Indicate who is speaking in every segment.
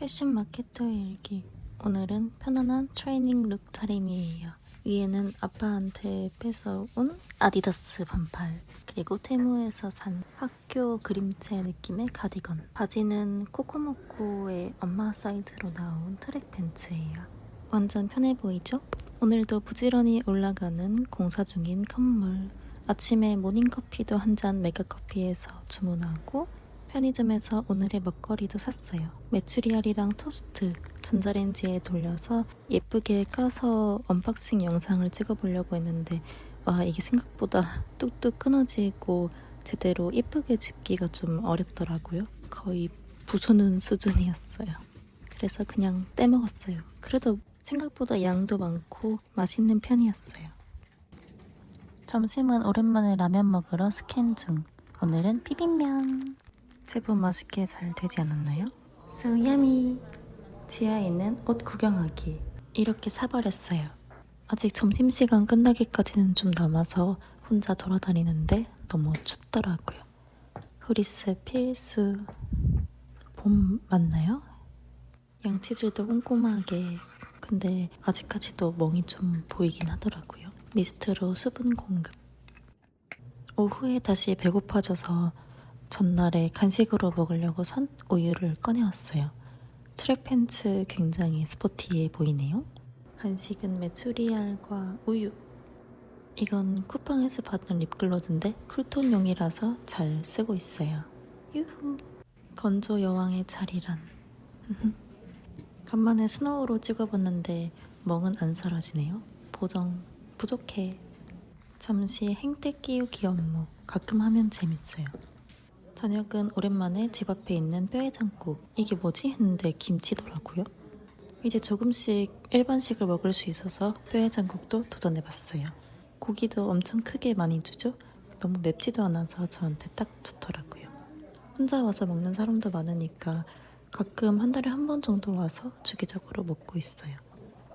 Speaker 1: 패션 마케터 일기. 오늘은 편안한 트레이닝 룩 차림이에요. 위에는 아빠한테 뺏어온 아디다스 반팔. 그리고 테무에서 산 학교 그림체 느낌의 가디건. 바지는 코코모코의 엄마 사이즈로 나온 트랙 팬츠예요. 완전 편해 보이죠? 오늘도 부지런히 올라가는 공사 중인 건물. 아침에 모닝커피도 한 잔 메가커피에서 주문하고 편의점에서 오늘의 먹거리도 샀어요. 메추리알이랑 토스트 전자레인지에 돌려서 예쁘게 까서 언박싱 영상을 찍어보려고 했는데 와 이게 생각보다 뚝뚝 끊어지고 제대로 예쁘게 집기가 좀 어렵더라고요. 거의 부수는 수준이었어요. 그래서 그냥 떼먹었어요. 그래도 생각보다 양도 많고 맛있는 편이었어요. 점심은 오랜만에 라면 먹으러 스캔 중. 오늘은 비빔면. 제법 맛있게 잘 되지 않았나요? 수야미. 지하에 있는 옷 구경하기. 이렇게 사버렸어요. 아직 점심시간 끝나기까지는 좀 남아서 혼자 돌아다니는데 너무 춥더라고요. 후리스 필수. 봄 맞나요? 양치질도 꼼꼼하게. 근데 아직까지도 멍이 좀 보이긴 하더라고요. 미스트로 수분 공급. 오후에 다시 배고파져서 전날에 간식으로 먹으려고 산 우유를 꺼내왔어요. 트랙 팬츠 굉장히 스포티해 보이네요. 간식은 메추리알과 우유. 이건 쿠팡에서 받은 립글로즈인데 쿨톤용이라서 잘 쓰고 있어요. 유후. 건조 여왕의 자리란. 간만에 스노우로 찍어봤는데 멍은 안 사라지네요. 보정 부족해. 잠시 행태 끼우기 업무 가끔 하면 재밌어요. 저녁은 오랜만에 집 앞에 있는 뼈해장국 이게 뭐지 했는데 김치더라고요. 이제 조금씩 일반식을 먹을 수 있어서 뼈해장국도 도전해봤어요. 고기도 엄청 크게 많이 주죠. 너무 맵지도 않아서 저한테 딱 좋더라고요. 혼자 와서 먹는 사람도 많으니까 가끔 한 달에 한 번 정도 와서 주기적으로 먹고 있어요.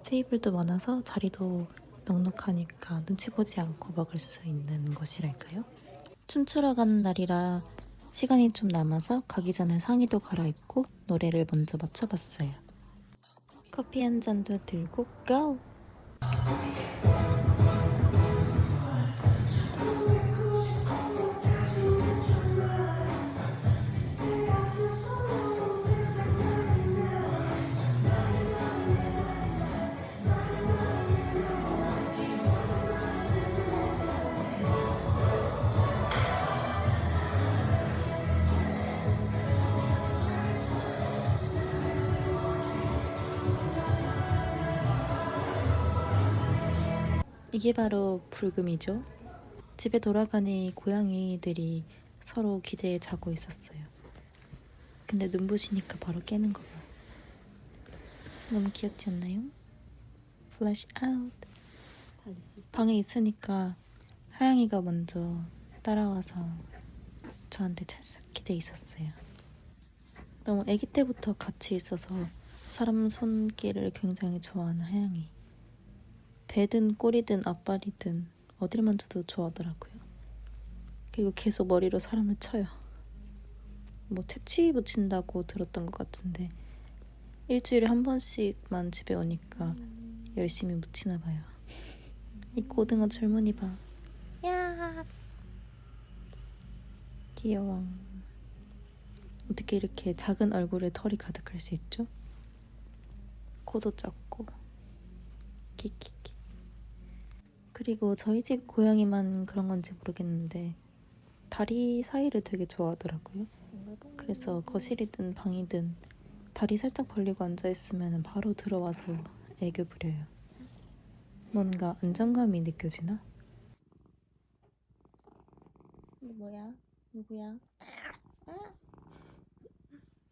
Speaker 1: 테이블도 많아서 자리도 넉넉하니까 눈치 보지 않고 먹을 수 있는 곳이랄까요? 춤추러 가는 날이라 시간이 좀 남아서 가기 전에 상의도 갈아입고 노래를 먼저 맞춰봤어요. 커피 한 잔도 들고 고! 이게 바로 불금이죠. 집에 돌아가니 고양이들이 서로 기대에 자고 있었어요. 근데 눈부시니까 바로 깨는 거 봐. 너무 귀엽지 않나요? 플래시 아웃. 방에 있으니까 하영이가 먼저 따라와서 저한테 찰싹 기대 있었어요. 너무 아기 때부터 같이 있어서 사람 손길을 굉장히 좋아하는 하영이. 배든 꼬리든 앞발이든 어딜 만져도 좋아하더라고요. 그리고 계속 머리로 사람을 쳐요. 뭐 채취 붙인다고 들었던 것 같은데 일주일에 한 번씩만 집에 오니까 열심히 묻히나 봐요. 이 고등어 줄무늬 봐. 야 귀여워. 어떻게 이렇게 작은 얼굴에 털이 가득할 수 있죠? 코도 작고 키키키. 그리고 저희 집 고양이만 그런 건지 모르겠는데 다리 사이를 되게 좋아하더라고요. 그래서 거실이든 방이든 다리 살짝 벌리고 앉아 있으면 바로 들어와서 애교 부려요. 뭔가 안정감이 느껴지나? 이게 뭐야? 누구야? 아!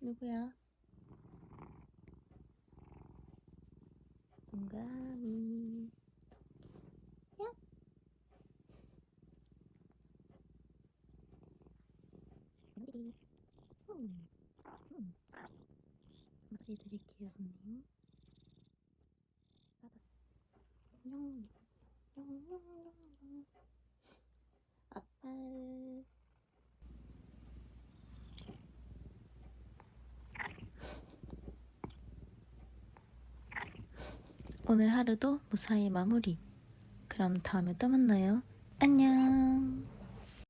Speaker 1: 누구야? 동그라 머리 음, 음. 음. 음. 음. 머리 드릴게요 손님 오늘 하루도 무사히 마무리. 그럼 다음에 또 만나요. 안녕.